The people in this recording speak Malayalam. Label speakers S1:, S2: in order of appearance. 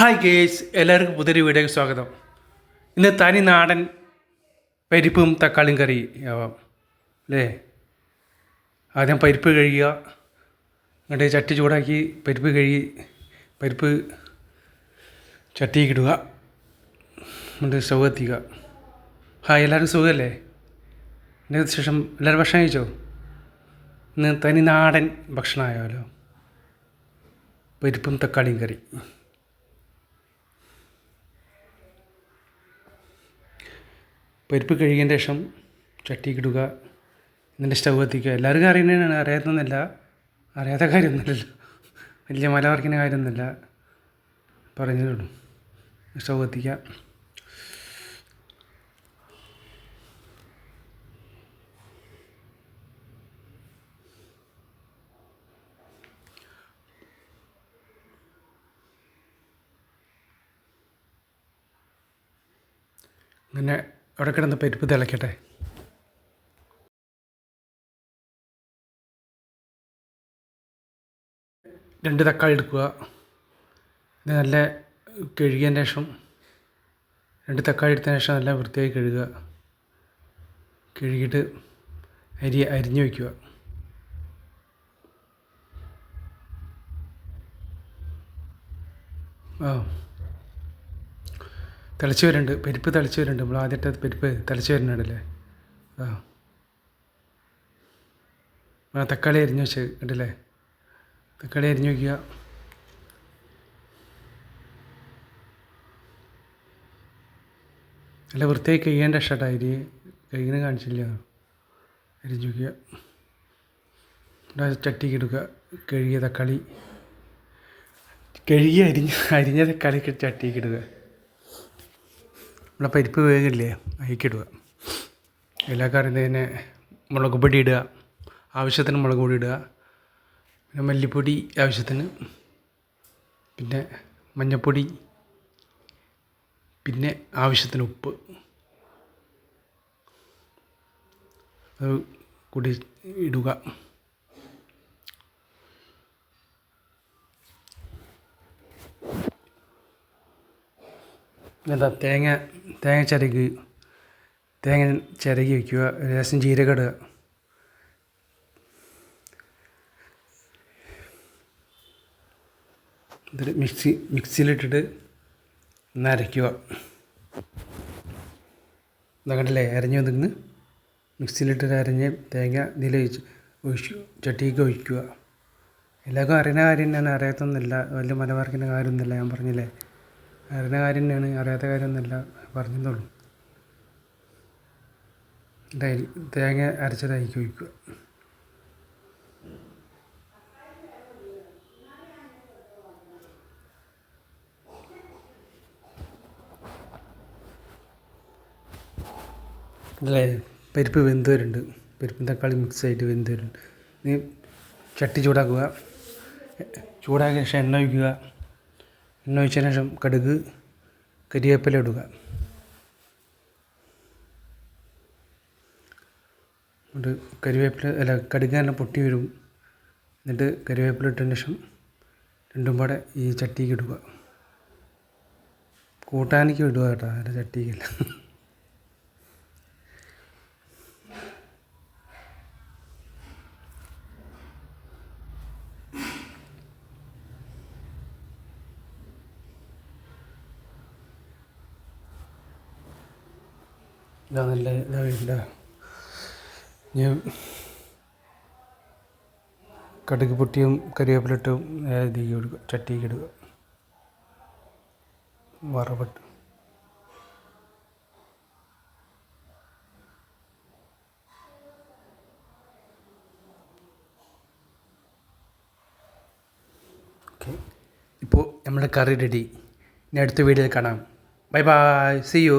S1: ഹായ് ഗേസ് എല്ലാവർക്കും പുതിയൊരു വീഡിയോയ്ക്ക് സ്വാഗതം. ഇന്ന് തനി നാടൻ പരിപ്പും തക്കാളിയും കറി ആവാം. അല്ലേ? ആദ്യം പരിപ്പ് കഴുകുക എന്നിട്ട് ചട്ടി ചൂടാക്കി പരിപ്പ് കഴുകി പരിപ്പ് ചട്ടിക്കിടുക എന്നിട്ട് സ്റ്റവ് എത്തിക്കുക ഹായ് എല്ലാവരും സുഖമല്ലേ? എന്റെ ശേഷം എല്ലാവരും ഭക്ഷണം കഴിച്ചോ? ഇന്ന് തനി നാടൻ ഭക്ഷണമായാലോ? പരിപ്പും തക്കാളിയും കറി. പരിപ്പ് കഴുകിയതിന് ശേഷം ചട്ടിക്കിടുക എന്നിട്ട് സ്റ്റവ് കത്തിക്കുക. എല്ലാവർക്കും അറിയുന്നതാണ് അറിയാത്തതെന്നല്ല അറിയാത്ത കാര്യമൊന്നുമില്ലല്ലോ. വലിയ മലവർക്കിന്റെ കാര്യമൊന്നുമില്ല. പറഞ്ഞതുള്ളൂ സ്റ്റവ് കത്തിക്കുക. അങ്ങനെ അവിടെ കിടന്ന് പരിപ്പ് തിളയ്ക്കട്ടെ രണ്ട് തക്കാളി എടുക്കുക. ഇത് നല്ല കഴുകിയതിന് ശേഷം രണ്ട് തക്കാളി എടുത്തതിന് ശേഷം നല്ല വൃത്തിയായി കഴുകുക. കഴുകിയിട്ട് അരി അരിഞ്ഞു വയ്ക്കുക. ആ. തിളച്ച് വരുന്നുണ്ട്. പരിപ്പ് തിളച്ച് വരുന്നുണ്ട്. നമ്മൾ ആദ്യത്തെ പരിപ്പ് തിളച്ച് വരുന്നുണ്ടല്ലേ? ആ. തക്കാളി അരിഞ്ഞ് വെച്ച് കണ്ടില്ലേ? തക്കാളി അരിഞ്ഞ് വയ്ക്കുക നല്ല വൃത്തിയായി കഴിയേണ്ട ഷട്ടാ അരി കഴിക്കുന്ന കാണിച്ചില്ല. അരിഞ്ഞ് വയ്ക്കുക ചട്ടിക്ക് എടുക്കുക കഴുകിയ തക്കാളി. കഴുകി അരിഞ്ഞ അരിഞ്ഞ തക്കാളിക്ക് ചട്ടിക്ക് ഇടുക. നമ്മളെ പരിപ്പ് വേഗമില്ലേ? അയക്കിടുക. എല്ലാ കറിയും തന്നെ മുളക് പൊടി ഇടുക. ആവശ്യത്തിന് മുളക് പൊടി ഇടുക. പിന്നെ മല്ലിപ്പൊടി ആവശ്യത്തിന്. പിന്നെ മഞ്ഞൾപ്പൊടി പിന്നെ ആവശ്യത്തിന് ഉപ്പ്. അത് കൂടി ഇടുക. എന്താ തേങ്ങ തേങ്ങ ചിരകി തേങ്ങ ചിരകി വയ്ക്കുക. ലേശം ജീരകം ഇടുക. എന്നിട്ട് മിക്സി മിക്സിയിലിട്ടിട്ട് നരയ്ക്കുക കണ്ടില്ലേ? അരഞ്ഞു വന്നിന്ന് മിക്സിയിലിട്ടിട്ട് അരഞ്ഞ് തേങ്ങ ഇതിൽ ഒഴിച്ച് ചട്ടിക്ക് ഒഴിക്കുക. എല്ലാവർക്കും അറിയുന്ന കാര്യം തന്നെയാണ്. അറിയാത്തൊന്നുമില്ല. വലിയ മലബാർക്കിന്റെ കാര്യമൊന്നുമില്ല. ഞാൻ പറഞ്ഞില്ലേ? അറിയുന്ന കാര്യം തന്നെയാണ്. അറിയാത്ത കാര്യമൊന്നുമില്ല. പറഞ്ഞതുള്ളൂ ഇതായി തേങ്ങ അരച്ചതായിരിക്കും ഒഴിക്കുക. അല്ലേ പരിപ്പ് വെന്ത് വരുന്നുണ്ട് പരിപ്പും തക്കാളി മിക്സ് ആയിട്ട് വെന്ത് വരുന്നുണ്ട് നീ ചട്ടി ചൂടാക്കുക. ചൂടാക്കിയ ശേഷം എണ്ണ ഒഴിക്കുക. എണ്ണ ഒഴിച്ചതിന് ശേഷം കടുക് കരിവേപ്പില ഇടുക. എന്നിട്ട് കരിവേപ്പില അല്ല കടുക് തന്നെ പൊട്ടി വരും. എന്നിട്ട് കരിവേപ്പില ഇട്ടതിന് ശേഷം രണ്ടും പാടെ ഈ ചട്ടിക്ക് ഇടുക. കൂട്ടാനിക്ക് ഇടുക കേട്ടോ അല്ല ചട്ടിക്കല്ല ഇതാ നല്ല ഇതാ ഞാൻ കടുക് പൊട്ടിയും കരിവേപ്പിലിട്ടും ഇതി ഇടുക ചട്ടിക്ക് ഇടുക. വറവിട്ട്. ഓക്കെ. ഇപ്പോൾ നമ്മുടെ കറി റെഡി ഇനി അടുത്ത വീഡിയോയിൽ കാണാം. Bye bye C U